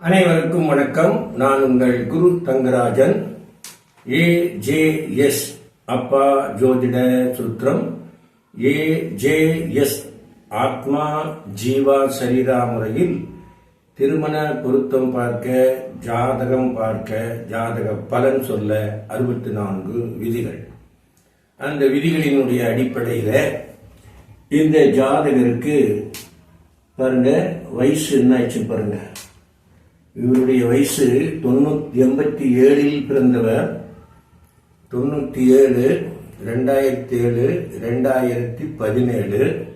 அனைவருக்கும் வணக்கம். நான் உங்கள் Guru Thangarajan. A J S அப்பா ஜோதிட சுத்திரம். ஏ ஜே எஸ் ஆத்மா ஜீவா சரீரா முறையில் திருமண பொருத்தம் பார்க்க ஜாதகம் பார்க்க ஜாதக பலன் சொல்ல அறுபத்தி நான்கு விதிகள். அந்த விதிகளினுடைய அடிப்படையில் இந்த ஜாதகருக்கு பாருங்க வயசு என்ன ஆச்சு பாருங்க. இவருடைய வயசு தொண்ணூத்தி எண்பத்தி ஏழில் பிறந்தவர். தொண்ணூத்தி ஏழு ரெண்டாயிரத்தி ஏழு ரெண்டாயிரத்தி பதினேழு.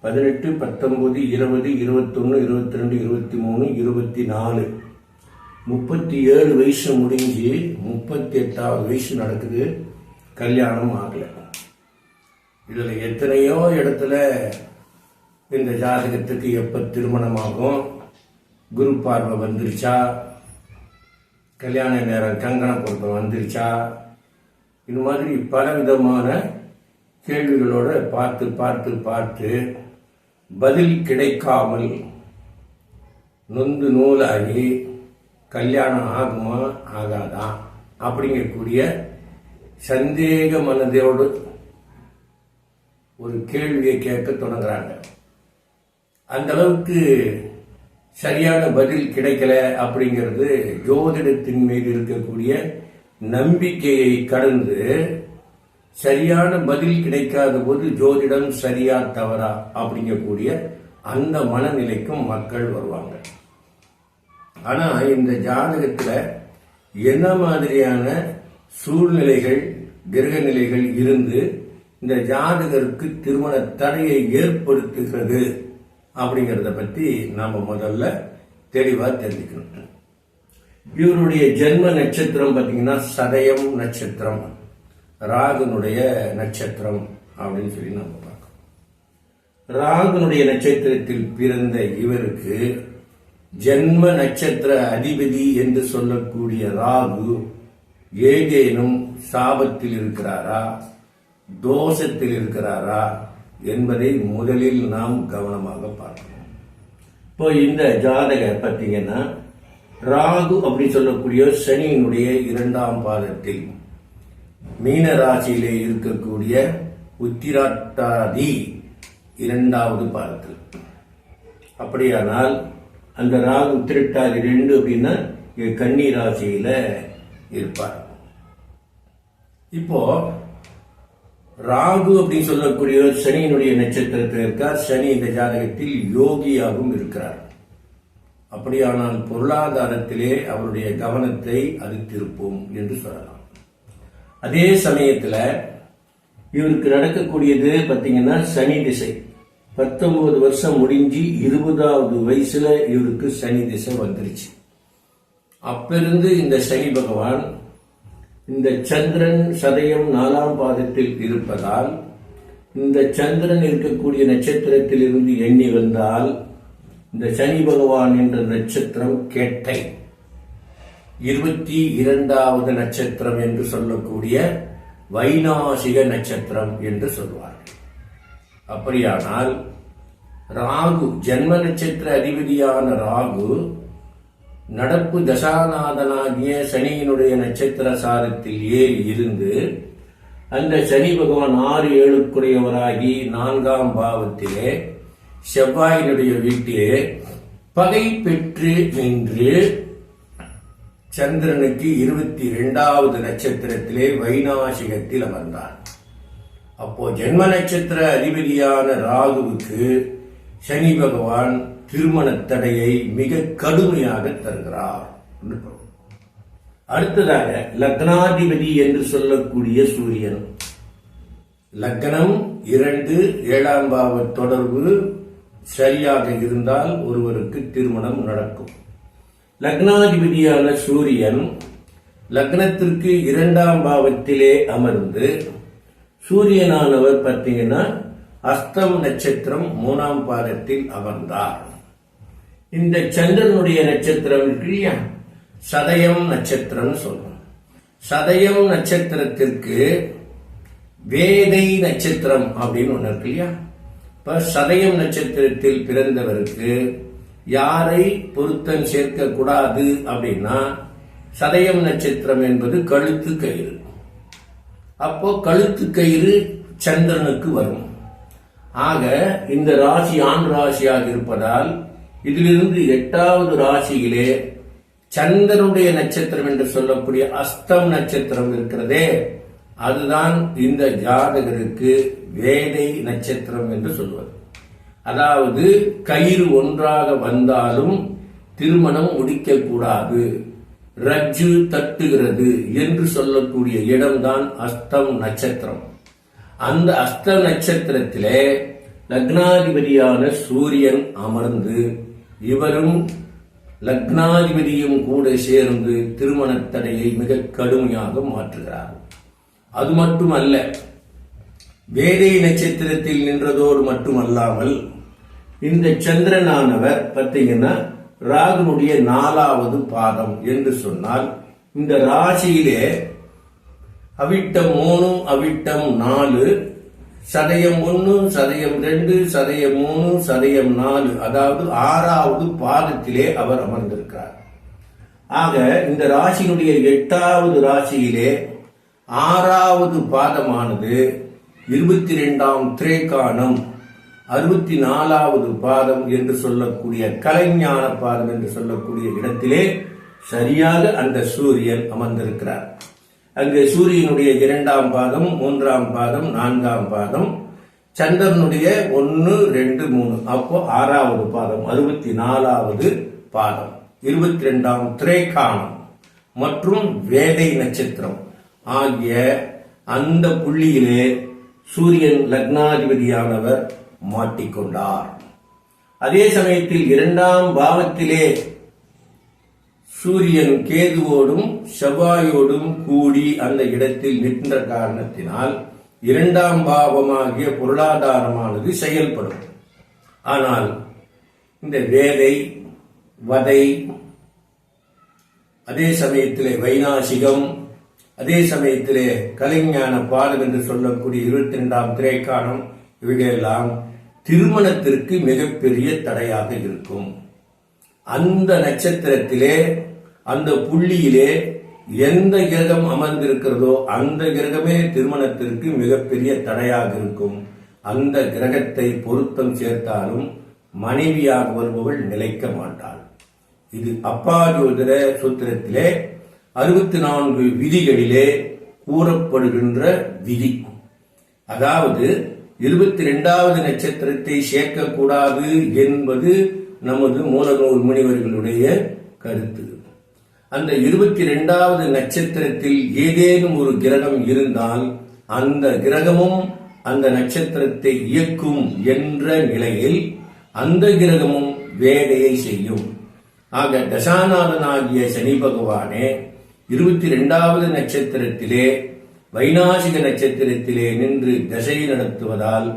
பதினெட்டு பத்தொன்பது இருபது இருபத்தொன்று இருபத்தி ரெண்டு இருபத்தி மூணு இருபத்தி நாலு முப்பத்தி ஏழு வயசு முடிஞ்சு முப்பத்தி எட்டாவது வயசு நடக்குது. கல்யாணம் ஆகலை. இதில் எத்தனையோ இடத்துல இந்த ஜாதகத்துக்கு எப்போ திருமணமாகும்? குரு பார்வை வந்துருச்சா? கல்யாண நேரம் கங்கணம் பொருத்தம் வந்துருச்சா? இது மாதிரி பல விதமான கேள்விகளோட பார்த்து பார்த்து பார்த்து பதில் கிடைக்காமல் நொந்து நூலாகி கல்யாணம் ஆகுமா ஆகாதா? அப்படிங்கக்கூடிய சந்தேக மனதோடு ஒரு கேள்வியை கேட்க தொடங்குறாங்க. அந்த அளவுக்கு சரியான பதில் கிடைக்கல அப்படிங்கிறது ஜோதிடத்தின் மீது இருக்கக்கூடிய நம்பிக்கையை கடந்து சரியான பதில் கிடைக்காத போது ஜோதிடம் சரியா தவறா அப்படிங்கக்கூடிய அந்த மனநிலைக்கும் மக்கள் வருவாங்க. ஆனா இந்த ஜாதகத்துல என்ன மாதிரியான சூழ்நிலைகள் கிரக நிலைகள் இருந்து இந்த ஜாதகருக்கு திருமண தடையை ஏற்படுத்துகிறது அப்படிங்கிறத பற்றி நாம் முதல்ல தெளிவாக தெரிஞ்சுக்கணும். இவருடைய ஜென்ம நட்சத்திரம் பார்த்தீங்கன்னா சதயம் நட்சத்திரம். ராகுனுடைய நட்சத்திரம் அப்படின்னு சொல்லி நம்ம பார்க்கணும் ராகுனுடைய நட்சத்திரத்தில் பிறந்த இவருக்கு ஜென்ம நட்சத்திர அதிபதி என்று சொல்லக்கூடிய ராகு ஏதேனும் சாபத்தில் இருக்கிறாரா? தோஷத்தில் இருக்கிறாரா? என்பதை முதலில் நாம் கவனமாக பார்க்கணும் இப்போ இந்த ஜாதக பார்த்தீங்கன்னா ராகு அப்படி சொல்லக்கூடிய சனியினுடைய இரண்டாம் பாதத்தில் மீன ராசியிலே இருக்கக்கூடிய உத்திராட்டாதி இரண்டாவது பாதத்தில். அப்படியானால் அந்த ராகு உத்திரட்டாதி ரெண்டு அப்படின்னா கன்னி ராசியில இருப்பார். இப்போ ராகு அப்படின்னு சொல்லக்கூடிய சனியினுடைய நட்சத்திரத்தில் இருக்கார். சனி இந்த ஜாதகத்தில் யோகியாகவும் இருக்கிறார். அப்படியானால் பொருளாதாரத்திலே அவருடைய கவனத்தை அது திருப்பும் என்று சொல்லலாம். அதே சமயத்தில் இவருக்கு நடக்கக்கூடியது பார்த்தீங்கன்னா சனி திசை. பத்தொன்பது வருஷம் முடிஞ்சு இருபதாவது வயசுல இவருக்கு சனி திசை வந்துருச்சு. அப்பிருந்து இந்த சனி பகவான் இந்த சந்திரன் சதயம் நாலாம் பாதத்தில் இருப்பதால் இந்த சந்திரன் இருக்கக்கூடிய நட்சத்திரத்தில் இருந்து எண்ணி வந்தால் இந்த சனி பகவான் என்ற நட்சத்திரம் கேட்டை. இருபத்தி இரண்டாவது நட்சத்திரம் என்று சொல்லக்கூடிய வைநாசிக நட்சத்திரம் என்று சொல்வார்கள். அப்படியானால் ராகு ஜென்ம நட்சத்திர அதிபதியான ராகு நடப்பு தசாநாதனாகிய சனியினுடைய நட்சத்திர சாரத்தில் ஏறி இருந்து அந்த சனி பகவான் ஆறு ஏழுக்குடையவராகி நான்காம் பாவத்திலே செவ்வாயினுடைய வீட்டிலே பகை பெற்று நின்று சந்திரனுக்கு இருபத்தி இரண்டாவது நட்சத்திரத்திலே வைநாசிகத்தில் அமர்ந்தார். அப்போ ஜென்ம நட்சத்திர அதிபதியான ராகுவுக்கு சனி பகவான் திருமண தடையை மிக கடுமையாக தருகிறார் அடுத்ததாக லக்னாதிபதி என்று சொல்லக்கூடிய சூரியன். லக்னம் இரண்டு ஏழாம் பாவ தொடர்பு சரியாக இருந்தால் ஒருவருக்கு திருமணம் நடக்கும். லக்னாதிபதியான சூரியன் லக்னத்திற்கு இரண்டாம் பாவத்திலே அமர்ந்து சூரியனானவர் பார்த்தீங்கன்னா அஸ்தம் நட்சத்திரம் மூணாம் பாதத்தில் அமர்ந்தார். இந்த சந்திரனுடைய நட்சத்திரம் இருக்கு இல்லையா சதயம் நட்சத்திரம் சொல்றோம். சதயம் நட்சத்திரத்திற்கு வேதை நட்சத்திரம் அப்படின்னு ஒன்று இருக்கு இல்லையா? இப்ப சதயம் நட்சத்திரத்தில் பிறந்தவருக்கு யாரை பொருத்தம் சேர்க்க கூடாது அப்படின்னா சதயம் நட்சத்திரம் என்பது கழுத்து கயிறு. அப்போ கழுத்து கயிறு சந்திரனுக்கு வரும். ஆக இந்த ராசி ஆண் ராசியாக இருப்பதால் இதிலிருந்து எட்டாவது ராசியிலே சந்திரனுடைய நட்சத்திரம் என்று சொல்லக்கூடிய அஸ்தம் நட்சத்திரம் இருக்கிறதே அதுதான் இந்த ஜாதகருக்கு வேதை நட்சத்திரம் என்று சொல்வது. அதாவது கயிறு ஒன்றாக வந்தாலும் திருமணம் முடிக்கக்கூடாது ரஜ்ஜு தட்டுகிறது என்று சொல்லக்கூடிய இடம்தான் அஸ்தம் நட்சத்திரம். அந்த அஸ்த நட்சத்திரத்திலே லக்னாதிபதியான சூரியன் அமர்ந்து இவரும் லக்னாதிபதியும் கூட சேர்ந்து திருமண தடையை மிக கடுமையாக மாற்றுகிறார். அது மட்டுமல்ல வேதை நட்சத்திரத்தில் நின்றதோடு மட்டுமல்லாமல் இந்த சந்திரனானவர் பார்த்தீங்கன்னா ராகுனுடைய நாலாவது பாதம் என்று சொன்னால் இந்த ராசியிலே அவிட்டம் மூணு அவிட்டம் நாலு சதயம் ஒன்று சதயம் ரெண்டு சதயம் மூணு சதயம் நாலு. அதாவது ஆறாவது பாதத்திலே அவர் அமர்ந்திருக்கிறார். ஆக இந்த ராசியினுடைய எட்டாவது ராசியிலே ஆறாவது பாதமானது இருபத்தி ரெண்டாம் திரேகானம் அறுபத்தி நாலாவது பாதம் என்று சொல்லக்கூடிய கலைஞான பாதம் என்று சொல்லக்கூடிய இடத்திலே சரியாக அந்த சூரியன் அமர்ந்திருக்கிறார். அங்கு சூரியனுடைய இரண்டாம் பாதம் மூன்றாம் பாதம் நான்காம் பாதம் சந்திரனுடைய ஒன்னு ரெண்டு மூணு. அப்போ ஆறாவது பாதம் அறுபத்தி நாலாவது பாதம் இருபத்தி ரெண்டாம் திரேகானம் மற்றும் வேதை நட்சத்திரம். ஆகிய அந்த புள்ளியிலே சூரியன் லக்னாதிபதியானவர் மாட்டிக்கொண்டார். அதே சமயத்தில் இரண்டாம் பாவத்திலே சூரியன் கேதுவோடும் செவ்வாயோடும் கூடி அந்த இடத்தில் நின்ற காரணத்தினால் இரண்டாம் பாவமாகிய பொருளாதாரமானது செயல்படும். ஆனால் இந்த வேதை வதை அதே சமயத்திலே வைநாசிகம் அதே சமயத்திலே கலைஞான பாடம் என்று சொல்லக்கூடிய இருபத்தி ரெண்டாம் திரைக்காலம் இவைகளெல்லாம் திருமணத்திற்கு மிகப்பெரிய தடையாக இருக்கும். அந்த நட்சத்திரத்திலே அந்த புள்ளியிலே எந்த கிரகம் அமர்ந்திருக்கிறதோ அந்த கிரகமே திருமணத்திற்கு மிகப்பெரிய தடையாக இருக்கும். அந்த கிரகத்தை பொருத்தம் சேர்த்தாலும் மனைவியாக வருபவள் நிலைக்க மாட்டாள். இது அப்பா ஜோதிட சூத்திரத்திலே அறுபத்தி நான்கு விதிகளிலே கூறப்படுகின்ற விதி அதாவது இருபத்தி ரெண்டாவது நட்சத்திரத்தை சேர்க்கக்கூடாது என்பது நமது மூலநூல் முனிவர்களுடைய கருத்து. அந்த இருபத்தி ரெண்டாவது நட்சத்திரத்தில் ஏதேனும் ஒரு கிரகம் இருந்தால் அந்த கிரகமும் அந்த நட்சத்திரத்தை இயக்கும் என்ற நிலையில் அந்த கிரகமும் வேலையை செய்யும். ஆக தசாநாதனாகிய சனி பகவானே இருபத்தி ரெண்டாவது நட்சத்திரத்திலே வைநாசிக நட்சத்திரத்திலே நின்று தசை நடத்துவதால்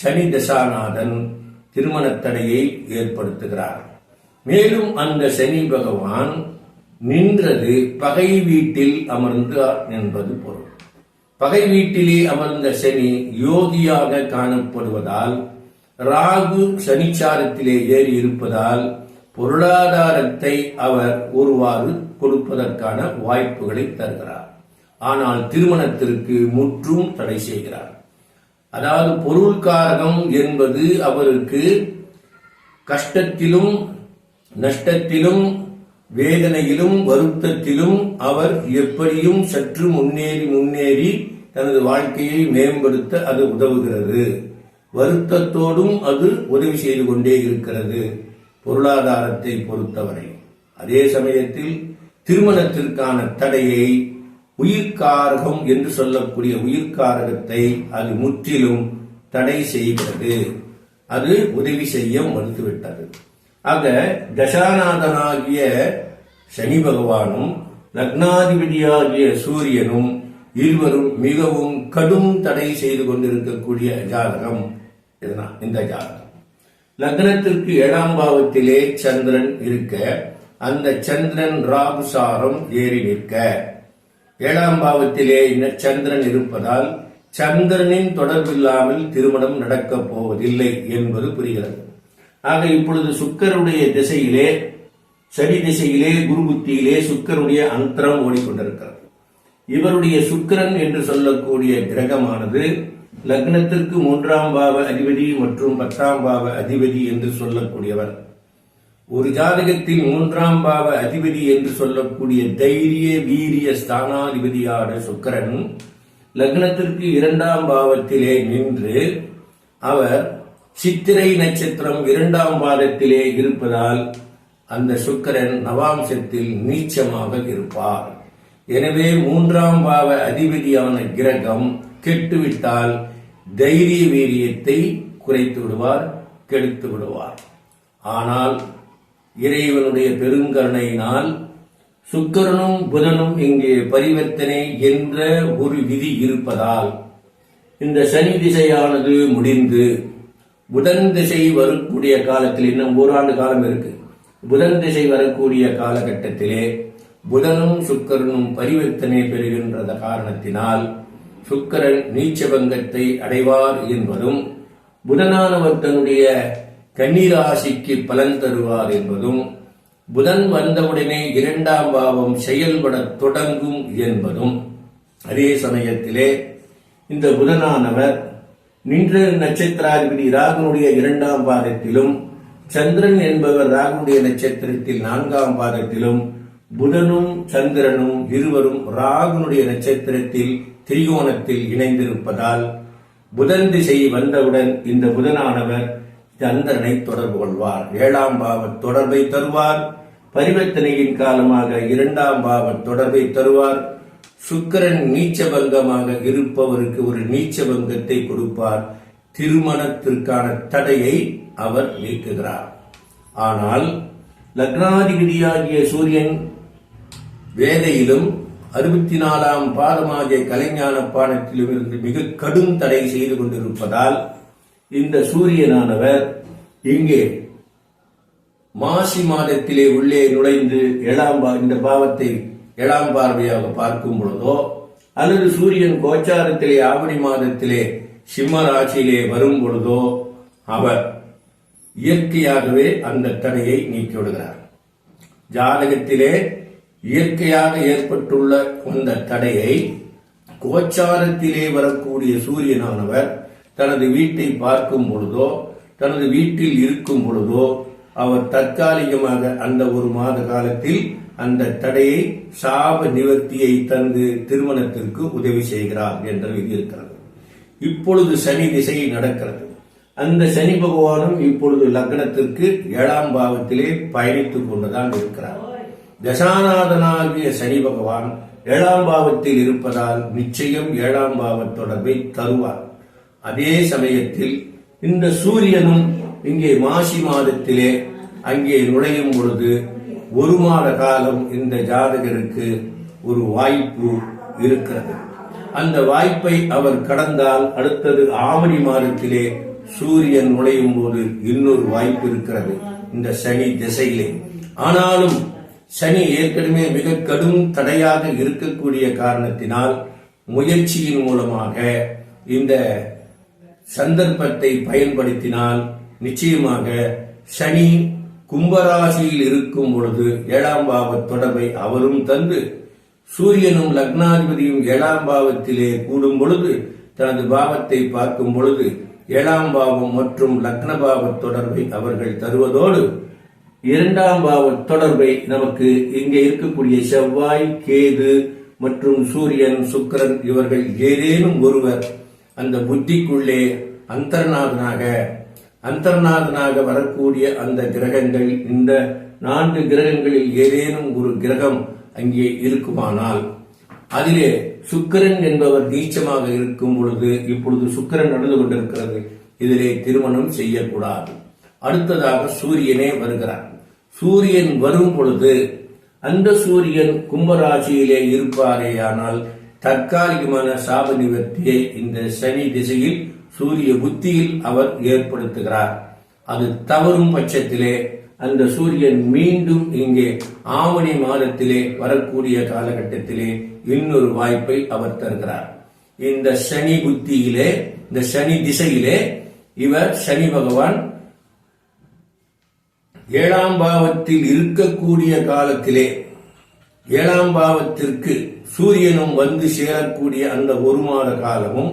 சனி தசாநாதன் திருமண தடையை ஏற்படுத்துகிறார். மேலும் அந்த சனி பகவான் நின்றது பகை வீட்டில் அமர்ந்தார் என்பது பொருள். பகை வீட்டிலே அமர்ந்த சனி யோகியாக காணப்படுவதால் ராகு சனிச்சாரத்திலே ஏறி இருப்பதால் பொருளாதாரத்தை அவர் ஒருவாறு கொடுப்பதற்கான வாய்ப்புகளை தருகிறார். ஆனால் திருமணத்திற்கு முற்றும் தடை செய்கிறார். அதாவது பொருள்காரகம் என்பது அவருக்கு கஷ்டத்திலும் நஷ்டத்திலும் வேதனையிலும் வருத்தத்திலும் அவர் எப்படியும் சற்று முன்னேறி முன்னேறி தனது வாழ்க்கையை மேம்படுத்த அது உதவுகிறது. வருத்தத்தோடும் அது உதவி செய்து கொண்டே இருக்கிறது பொருளாதாரத்தை பொறுத்தவரை. அதே சமயத்தில் திருமணத்திற்கான தடையை உயிர்காரகம் என்று சொல்லக்கூடிய உயிர்காரகத்தை அது முற்றிலும் தடை செய்கிறது. அது உதவி செய்ய மறுத்துவிட்டது. ஆக தசாநாதனாகிய சனி பகவானும் லக்னாதிபதியாகிய சூரியனும் இருவரும் மிகவும் கடும் தடை செய்து கொண்டிருக்கக்கூடிய ஜாதகம். இந்த ஜாதகம். லக்னத்திற்கு ஏழாம் பாவத்திலே சந்திரன் இருக்க அந்த சந்திரன் ராகுசாரம் ஏறி நிற்க. ஏழாம் பாவத்திலே சந்திரன் இருப்பதால் சந்திரனின் தொடர்பில்லாமல் திருமணம் நடக்கப் போவதில்லை என்பது புரிகிறது. ஆக இப்பொழுது சுக்கருடைய திசையிலே சனி திசையிலே குரு புத்தியிலே சுக்கருடைய அந்தரம் ஓடிக்கொண்டிருக்கிறது. இவருடைய சுக்கரன் என்று சொல்லக்கூடிய கிரகமானது லக்னத்திற்கு மூன்றாம் பாவ அதிபதி மற்றும் பத்தாம் பாவ அதிபதி என்று சொல்லக்கூடியவர். ஒரு ஜாதகத்தில் மூன்றாம் பாவ அதிபதி என்று சொல்லக்கூடிய தைரிய வீரிய ஸ்தானாதிபதியான சுக்கரன் லக்னத்திற்கு இரண்டாம் பாவத்திலே நின்று அவர் சித்திரை நட்சத்திரம் இரண்டாம் பாதத்திலே இருப்பதால் அந்த சுக்கரன் நவாம்சத்தில் நீச்சமாக இருப்பார். எனவே மூன்றாம் பாவ அதிபதியான கிரகம் கெட்டுவிட்டால் தைரிய வீரியத்தை குறைத்து விடுவார் கெடுத்து விடுவார். ஆனால் இறைவனுடைய பெருங்கருணையினால் சுக்கிரனும் புதனும் இங்கே பரிவர்த்தனை என்ற ஒரு விதி இருப்பதால் இந்த சனி திசையானது முடிந்து புதன் திசை வரக்கூடிய காலத்தில் இன்னும் ஓராண்டு காலம் இருக்கு. புதன் திசை வரக்கூடிய காலகட்டத்திலே புதனும் சுக்கரனும் பரிவர்த்தனை பெறுகின்ற காரணத்தினால் சுக்கரன் நீச்சபங்கத்தை அடைவார் என்பதும் புதனானவர் தன்னுடைய கன்னிராசிக்கு பலன் தருவார் என்பதும் புதன் வந்தவுடனே இரண்டாம் பாவம் செயல்பட தொடங்கும் என்பதும் அதே சமயத்திலே இந்த புதனானவர் நின்ற நட்சத்திராதிபதி ராகுனுடைய இரண்டாம் பாதத்திலும் சந்திரன் என்பவர் ராகுனுடைய நட்சத்திரத்தில் நான்காம் பாதத்திலும் புதனும் சந்திரனும் இருவரும் ராகுனுடைய நட்சத்திரத்தில் திரிகோணத்தில் இணைந்திருப்பதால் புதன் திசை வந்தவுடன் இந்த புதனானவர் சந்திரனை தொடர்பு கொள்வார். ஏழாம் பாவ தொடர்பை தருவார். பரிவர்த்தனையின் காலமாக இரண்டாம் பாவ தொடர்பை தருவார். சுக்கரன் நீச்சபங்கமாக இருப்பவருக்கு ஒரு நீச்சபங்கத்தை கொடுப்பார். திருமணத்திற்கான தடையை அவர் நீக்குகிறார். ஆனால் லக்னாதிபதியாகிய சூரியன் வேதையிலும் அறுபத்தி நாலாம் பாதமாகிய கலைஞான பாடத்திலும் இருந்து மிக கடும் தடை செய்து கொண்டிருப்பதால் இந்த சூரியனானவர் இங்கே மாசி மாதத்திலே உள்ளே நுழைந்து ஏழாம் இந்த பாவத்தை ஏழாம் பார்வையாக பார்க்கும் பொழுதோ அல்லது சூரியன் கோச்சாரத்திலே ஆவணி மாதத்திலே சிம்ம ராசியிலே வரும் பொழுதோ அவர் இயற்கையாகவே அந்த தடையை நீக்கிவிடுகிறார் ஜாதகத்திலே இயற்கையாக ஏற்பட்டுள்ள அந்த தடையை கோச்சாரத்திலே வரக்கூடிய சூரியனானவர் தனது வீட்டை பார்க்கும் பொழுதோ தனது வீட்டில் இருக்கும் பொழுதோ அவர் தற்காலிகமாக அந்த ஒரு மாத காலத்தில் அந்த தடையை சாப நிவர்த்தியை தந்து திருமணத்திற்கு உதவி செய்கிறார் என்ற விதி இருக்கிறது. இப்பொழுது சனி திசை நடக்கிறது. அந்த சனி பகவானும் இப்பொழுது லக்னத்திற்கு ஏழாம் பாவத்திலே பயணித்துக் கொண்டுதான் இருக்கிறார். தசாநாதனாகிய சனி பகவான் ஏழாம் பாவத்தில் இருப்பதால் நிச்சயம் ஏழாம் பாவ தொடர்பை தருவார். அதே சமயத்தில் இந்த சூரியனும் இங்கே மாசி மாதத்திலே அங்கே நுழையும் பொழுது ஒரு மாத காலம் இந்த ஜாதகருக்கு ஒரு வாய்ப்பு இருக்கிறது. அந்த வாய்ப்பை அவர் கடந்தால் அடுத்தது ஆவணி மாதத்திலே சூரியன் நுழையும் போது இன்னொரு வாய்ப்பு இருக்கிறது. இந்த சனி திசையிலே. ஆனாலும் சனி ஏற்கனவே மிக கடும் தடையாக இருக்கக்கூடிய காரணத்தினால் முயற்சியின் மூலமாக இந்த சந்தர்ப்பத்தை பயன்படுத்தினால் நிச்சயமாக சனி கும்பராசியில் இருக்கும் பொழுது ஏழாம் பாவ தொடர்பை அவரும் தந்து சூரியனும் லக்னாதிபதியும் ஏழாம் பாவத்திலே கூடும் பொழுது தனது பாவத்தை பார்க்கும் பொழுது ஏழாம் பாவம் மற்றும் லக்ன பாவ தொடர்பை அவர்கள் தருவதோடு இரண்டாம் பாவ தொடர்பை நமக்கு இங்கே இருக்கக்கூடிய செவ்வாய் கேது மற்றும் சூரியன் சுக்கரன் இவர்கள் ஏதேனும் ஒருவர் அந்த புத்திக்குள்ளே அந்தர்நாதனாக அந்தர்நாதனாக வரக்கூடிய அந்த கிரகங்கள் இந்த நான்கு கிரகங்களில் ஏதேனும் ஒரு கிரகம் அங்கே இருக்குமானால் அதிலே சுக்கரன் என்பவர் நீச்சமாக இருக்கும் பொழுது இப்பொழுது சுக்கரன் நடந்து கொண்டிருக்கிறது. இதிலே திருமணம் செய்யக்கூடாது. அடுத்ததாக சூரியனே வருகிறார். சூரியன் வரும் பொழுது அந்த சூரியன் கும்பராசியிலே இருப்பாரேயானால் தற்காலிகமான சாப நிவர்த்தியை இந்த சனி திசையில் சூரிய புத்தியில் அவர் ஏற்படுத்துகிறார். அது தவறும் பட்சத்திலே அந்த சூரியன் மீண்டும் இங்கே ஆவணி மாதத்திலே வரக்கூடிய காலகட்டத்திலே இன்னொரு வாய்ப்பை அவர் தருகிறார். இந்த சனி புத்தியிலே இந்த சனி திசையிலே இவர் சனி பகவான் ஏழாம் பாவத்தில் இருக்கக்கூடிய காலத்திலே ஏழாம் பாவத்திற்கு சூரியனும் வந்து சேரக்கூடிய அந்த ஒரு மாத காலமும்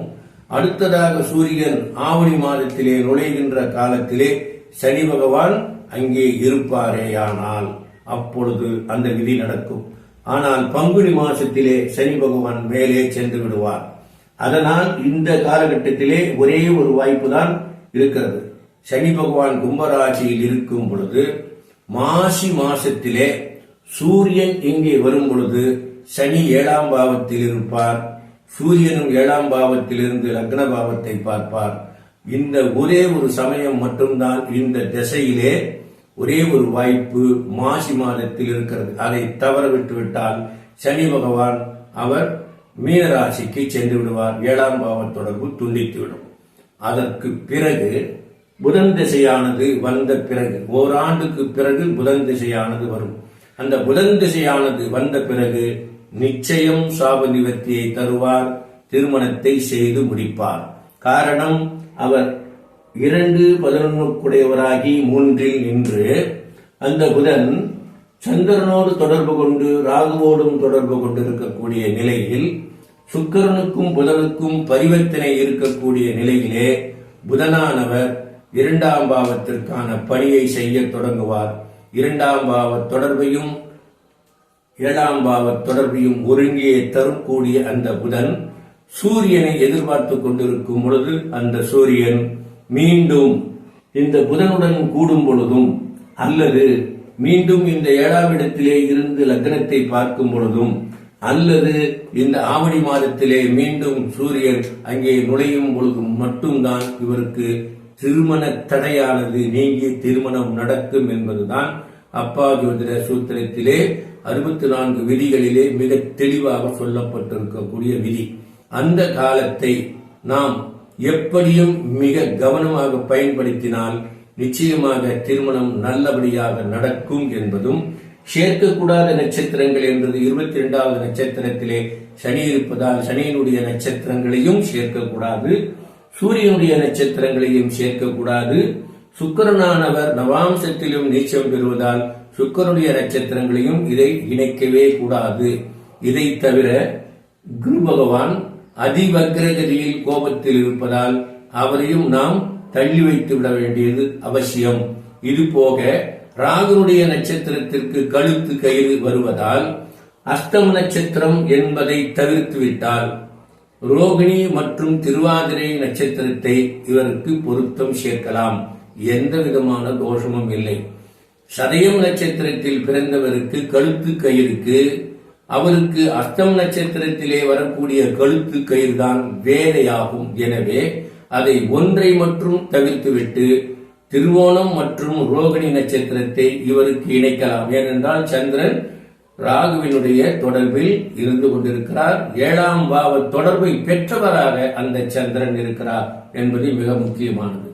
அடுத்ததாக சூரியன் ஆவணி மாதத்திலே நுழைகின்ற காலத்திலே சனி பகவான் அங்கே இருப்பாரேயானால் அப்பொழுது அந்த விதி நடக்கும். ஆனால் பங்குனி மாசத்திலே சனி பகவான் மேலே சென்று விடுவார். அதனால் இந்த காலகட்டத்திலே ஒரே ஒரு வாய்ப்பு தான் இருக்கிறது. சனி பகவான் கும்பராசியில் இருக்கும் பொழுது மாசி மாசத்திலே சூரியன் இங்கே வரும் பொழுது சனி ஏழாம் பாவத்தில் இருப்பார். சூரியனும் ஏழாம் பாவத்திலிருந்து லக்ன பாவத்தை பார்ப்பார். இந்த ஒரே ஒரு சமயம் மட்டும்தான் இந்த திசையிலே ஒரே ஒரு வாய்ப்பு மாசி மாதத்தில் இருக்கிறது. அதை தவற விட்டு விட்டால் சனி பகவான் அவர் மீனராசிக்கு சென்று விடுவார். ஏழாம் பாவ தொடர்பு துண்டித்துவிடும் அதற்கு பிறகு புதன் திசையானது வந்த பிறகு ஓராண்டுக்கு பிறகு புதன் திசையானது வரும். அந்த புதன் திசையானது வந்த பிறகு நிச்சயம் சாப நிவர்த்தியை தருவார் திருமணத்தை செய்து முடிப்பார். காரணம் அவர் இரண்டு பதினொன்றுக்குடையவராகி மூன்றில் நின்று அந்த புதன் சந்திரனோடு தொடர்பு கொண்டு ராகுவோடும் தொடர்பு கொண்டு இருக்கக்கூடிய நிலையில் சுக்கரனுக்கும் புதனுக்கும் பரிவர்த்தனை இருக்கக்கூடிய நிலையிலே புதனானவர் இரண்டாம் பாவத்திற்கான பணியை செய்ய தொடங்குவார். இரண்டாம் பாவ தொடர்பையும் ஏழாம் பாவ தொடர்பையும் ஒருங்கே தரக்கூடிய அந்த புதன் சூரியனை எதிர்பார்த்து கொண்டிருக்கும் பொழுது அந்த சூரியன் மீண்டும் இந்த புதனுடன் கூடும் பொழுதும் அல்லது மீண்டும் இந்த ஏழாம் இடத்திலே இருந்து லக்னத்தை பார்க்கும் பொழுதும் அல்லது இந்த ஆவணி மாதத்திலே மீண்டும் சூரியன் அங்கே நுழையும் பொழுதும் மட்டும்தான் இவருக்கு திருமண தடையானது நீங்கி திருமணம் நடக்கும் என்பதுதான் அப்பா ஜோதிட சூத்திரத்திலே அறுபத்தி நான்கு விதிகளிலே மிக தெளிவாக சொல்லப்பட்டிருக்கக்கூடிய விதி. அந்த காலத்தை நாம் எப்படியும் மிக கவனமாக பயன்படுத்தினால் நிச்சயமாக திருமணம் நல்லபடியாக நடக்கும் என்பதும் சேர்க்கக்கூடாத நட்சத்திரங்கள் என்பது இருபத்தி இரண்டாவது நட்சத்திரத்திலே சனி இருப்பதால் சனியினுடைய நட்சத்திரங்களையும் சேர்க்கக்கூடாது சூரியனுடைய நட்சத்திரங்களையும் சேர்க்கக்கூடாது சுக்கரனானவர் நவாம்சத்திலும் நீச்சம் பெறுவதால் சுக்கரனுடைய நட்சத்திரங்களையும் இதை இணைக்கவே கூடாது. இதை தவிர குரு பகவான் அதிவக்ரகதியில் கோபத்தில் இருப்பதால் அவரையும் நாம் தள்ளி வைத்து விட வேண்டியது அவசியம். இது போக ராகுனுடைய நட்சத்திரத்திற்கு கழுத்து கயிறு வருவதால் அஸ்தம் நட்சத்திரம் என்பதை தவிர்த்து விட்டால் ரோகிணி மற்றும் திருவாதிரை நட்சத்திரத்தை இவருக்கு பொருத்தம் சேர்க்கலாம். எந்த விதமான தோஷமும் இல்லை. சதயம் நட்சத்திரத்தில் பிறந்தவருக்கு கழுத்து கயிறுக்கு அவருக்கு அஸ்தம் நட்சத்திரத்திலே வரக்கூடிய கழுத்து கயிறு தான் வேலையாகும் எனவே அதை ஒன்றை மட்டும் தவிர்த்துவிட்டு திருவோணம் மற்றும் ரோகிணி நட்சத்திரத்தை இவருக்கு இணைக்கலாம். ஏனென்றால் சந்திரன் ராகுவினுடைய தொடர்பில் இருந்து கொண்டிருக்கிறார். ஏழாம் பாவ தொடர்பை பெற்றவராக அந்த சந்திரன் இருக்கிறார் என்பது மிக முக்கியமானது.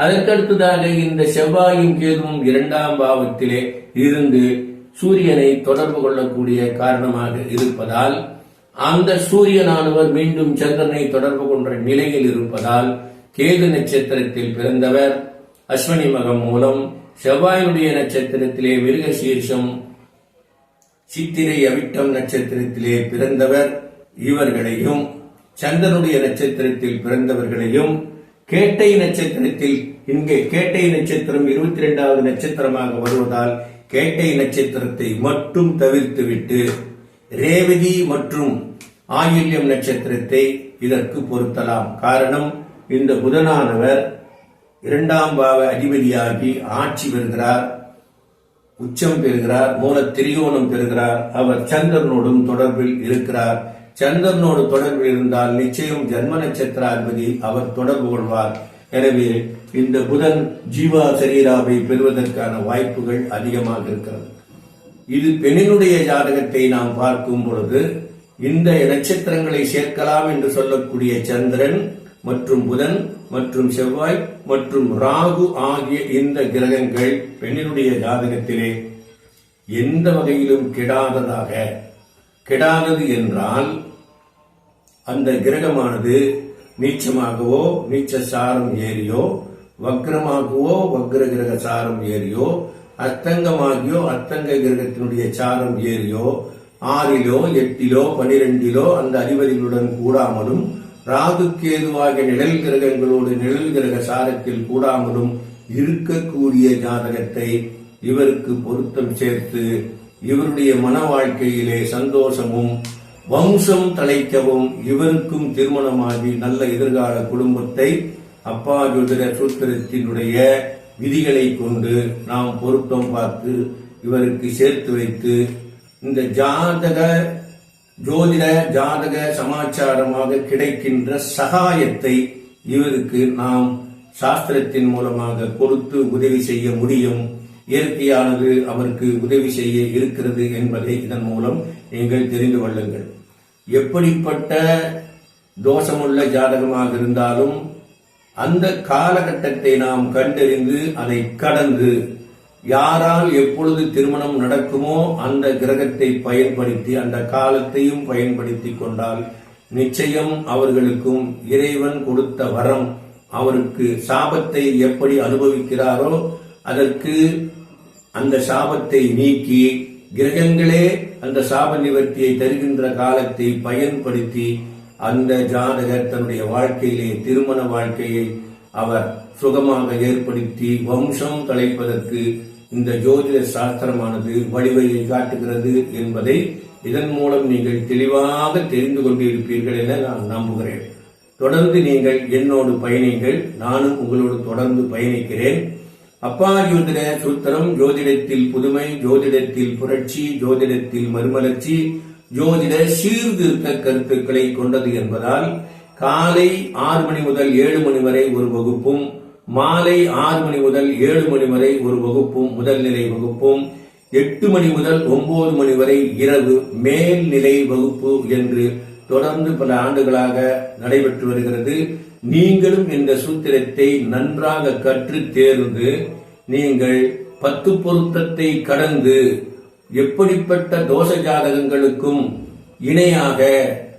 அதற்கடுத்ததாக இந்த செவ்வாயும் கேதுவும் இரண்டாம் பாவத்திலே இருந்து சூரியனை தொடர்பு கொள்ளக்கூடிய காரணமாக இருப்பதால் அந்த சூரியனானவர் மீண்டும் சந்திரனை தொடர்பு கொன்ற நிலையில் இருப்பதால் கேது நட்சத்திரத்தில் பிறந்தவர் அஸ்வினி மகம் மூலம் செவ்வாயினுடைய நட்சத்திரத்திலே மிருக சீர்ஷம் சித்திரை அவிட்டம் நட்சத்திரத்திலே பிறந்தவர் இவர்களையும் சந்திரனுடைய நட்சத்திரத்தில் பிறந்தவர்களையும் கேட்டை நட்சத்திரத்தில் இங்கே கேட்டை நட்சத்திரம் இருபத்தி ரெண்டாவது நட்சத்திரமாக வருவதால் கேட்டை நட்சத்திரத்தை மட்டும் தவிர்த்துவிட்டு ரேவதி மற்றும் ஆயில்யம் நட்சத்திரத்தை இதற்கு பொருத்தலாம். காரணம் இந்த புதனானவர் இரண்டாம் பாவ அதிபதியாகி ஆட்சி பெறுகிறார் உச்சம் பெறுகிறார் மூல திரிகோணம் பெறுகிறார் அவர் சந்திரனோடும் தொடர்பில் இருக்கிறார். சந்திரனோடு தொடர்பில் இருந்தால் நிச்சயம் ஜன்ம நட்சத்திராதிபதி அவர் தொடர்பு கொள்வார். எனவே இந்த புதன் ஜீவா சரீராவை பெறுவதற்கான வாய்ப்புகள் அதிகமாக இருக்கிறது. இது பெண்ணினுடைய ஜாதகத்தை நாம் பார்க்கும் பொழுது இந்த நட்சத்திரங்களை சேர்க்கலாம் என்று சொல்லக்கூடிய சந்திரன் மற்றும் புதன் மற்றும் செவ்வாய் மற்றும் ராகு ஆகிய இந்த கிரகங்கள் பெண்ணினுடைய ஜாதகத்திலே எந்த வகையிலும் கெடாததாக கெடாதது என்றால் அந்த கிரகமானது நீச்சமாகவோ நீச்ச சாரம் ஏறியோ வக்ரமாகவோ வக்ர கிரக சாரம் ஏறியோ அத்தங்கமாகியோ அத்தங்க கிரகத்தினுடைய சாரம் ஏறியோ ஆறிலோ எட்டிலோ பனிரெண்டிலோ அந்த அதிபதிகளுடன் கூடாமலும் ராகு கேதுவாகிய நிழல் கிரகங்களோடு நிழல் கிரக சாரத்தில் கூடாமலும் இருக்கக்கூடிய ஜாதகத்தை இவருக்கு பொருத்தம் சேர்த்து இவருடைய மன வாழ்க்கையிலே சந்தோஷமும் வம்சம் தலைக்கவும் இவருக்கும் திருமணமாகி நல்ல எதிர்கால குடும்பத்தை அப்பா ஜோதிட சூத்திரத்தினுடைய விதிகளை கொண்டு நாம் பொருத்தம் பார்த்து இவருக்கு சேர்த்து வைத்து இந்த ஜாதக ஜோதிட ஜாதக சமாச்சாரமாக கிடைக்கின்ற சகாயத்தை இவருக்கு நாம் சாஸ்திரத்தின் மூலமாக கொடுத்து உதவி செய்ய முடியும். இயற்கையானது அவருக்கு உதவி செய்ய இருக்கிறது என்பதை இதன் மூலம் நீங்கள் தெரிந்து கொள்ளுங்கள். எப்படிப்பட்ட தோஷமுள்ள ஜாதகமாக இருந்தாலும் அந்த காலகட்டத்தை நாம் கண்டறிந்து அதை கடந்து யாரால் எப்பொழுது திருமணம் நடக்குமோ அந்த கிரகத்தை பயன்படுத்தி அந்த காலத்தையும் பயன்படுத்தி கொண்டால் நிச்சயம் அவர்களுக்கும் இறைவன் கொடுத்த வரம் அவருக்கு சாபத்தை எப்படி அனுபவிக்கிறாரோ அதற்கு அந்த சாபத்தை நீக்கி கிரகங்களே அந்த சாப நிவர்த்தியை தருகின்ற காலத்தை பயன்படுத்தி அந்த ஜாதகர் தன்னுடைய வாழ்க்கையிலே திருமண வாழ்க்கையை அவர் சுகமாக ஏற்படுத்தி வம்சம் தலைப்பதற்கு இந்த ஜோதிட சாஸ்திரமானது வழிவகையை காட்டுகிறது என்பதை இதன் மூலம் நீங்கள் தெளிவாக தெரிந்து கொண்டிருப்பீர்கள் என நான் நம்புகிறேன். தொடர்ந்து நீங்கள் என்னோடு பயணிங்கள் நானும் உங்களோடு தொடர்ந்து பயணிக்கிறேன். அப்பா ஜோதிட சூத்திரம் ஜோதிடத்தில் புதுமை ஜோதிடத்தில் புரட்சி ஜோதிடத்தில் மறுமலர்ச்சி ஜோதிட சீர்திருத்த கருத்துக்களை கொண்டது என்பதால் காலை ஆறு மணி முதல் ஏழு மணி வரை ஒரு வகுப்பும் மாலை ஆறு மணி முதல் ஏழு மணி வரை ஒரு வகுப்பும் முதல்நிலை வகுப்பும் எட்டு மணி முதல் ஒன்பது மணி வரை இரவு மேல்நிலை வகுப்பு என்று தொடர்ந்து பல ஆண்டுகளாக நடைபெற்று வருகிறது. நீங்களும் இந்த சூத்திரத்தை நன்றாக கற்று தேர்ந்து நீங்கள் பத்து பொருத்தத்தை கடந்து எப்படிப்பட்ட தோஷ ஜாதகங்களுக்கும் இணையாக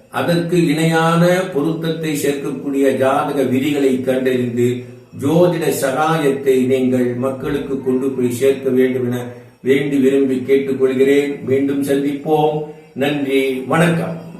அதற்கு இணையான பொருத்தத்தை சேர்க்கக்கூடிய ஜாதக விதிகளை கண்டறிந்து ஜோதிட சகாயத்தை நீங்கள் மக்களுக்கு கொண்டு போய் சேர்க்க வேண்டும் என வேண்டி விரும்பி கேட்டுக்கொள்கிறேன். மீண்டும் சந்திப்போம். நன்றி. வணக்கம்.